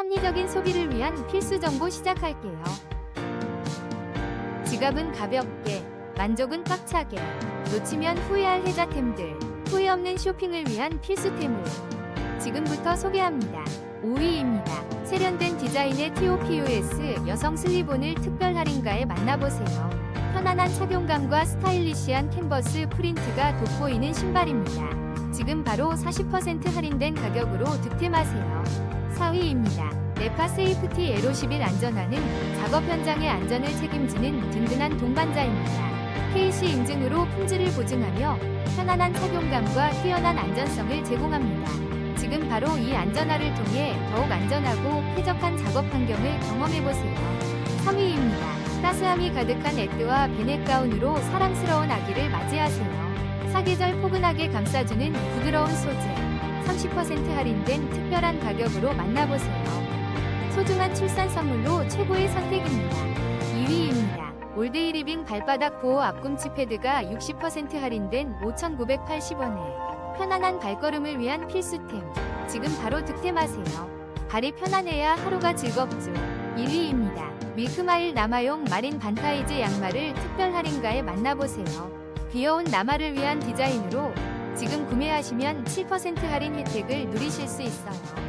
합리적인 소비를 위한 필수 정보 시작할게요. 지갑은 가볍게, 만족은 꽉차게, 놓치면 후회할 혜자템들, 후회 없는 쇼핑을 위한 필수템을 지금부터 소개합니다. 5위입니다. 세련된 디자인의 TOPUS 여성 슬리본을 특별 할인가에 만나보세요. 편안한 착용감과 스타일리시한 캔버스 프린트가 돋보이는 신발입니다. 지금 바로 40% 할인된 가격으로 득템하세요. 4위입니다. 네파 세이프티 에로 11 안전화는 작업 현장의 안전을 책임지는 든든한 동반자입니다. KC 인증으로 품질을 보증하며 편안한 착용감과 뛰어난 안전성을 제공합니다. 지금 바로 이 안전화를 통해 더욱 안전하고 쾌적한 작업 환경을 경험해보세요. 3위입니다. 따스함이 가득한 에뜨와 베넷 가운으로 사랑스러운 아기를 맞이하세요. 사계절 포근하게 감싸주는 부드러운 소재, 30% 할인된 특별한 가격으로 만나보세요. 소중한 출산 선물로 최고의 선택입니다. 2위입니다. 올데이 리빙 발바닥 보호 앞꿈치 패드가 60% 할인된 5,980원에 편안한 발걸음을 위한 필수템. 지금 바로 득템하세요. 발이 편안해야 하루가 즐겁죠. 1위입니다. 밀크마일 남아용 마린 반타이즈 양말을 특별 할인가에 만나보세요. 귀여운 남아를 위한 디자인으로 지금 구매하시면 7% 할인 혜택을 누리실 수 있어요. 4,400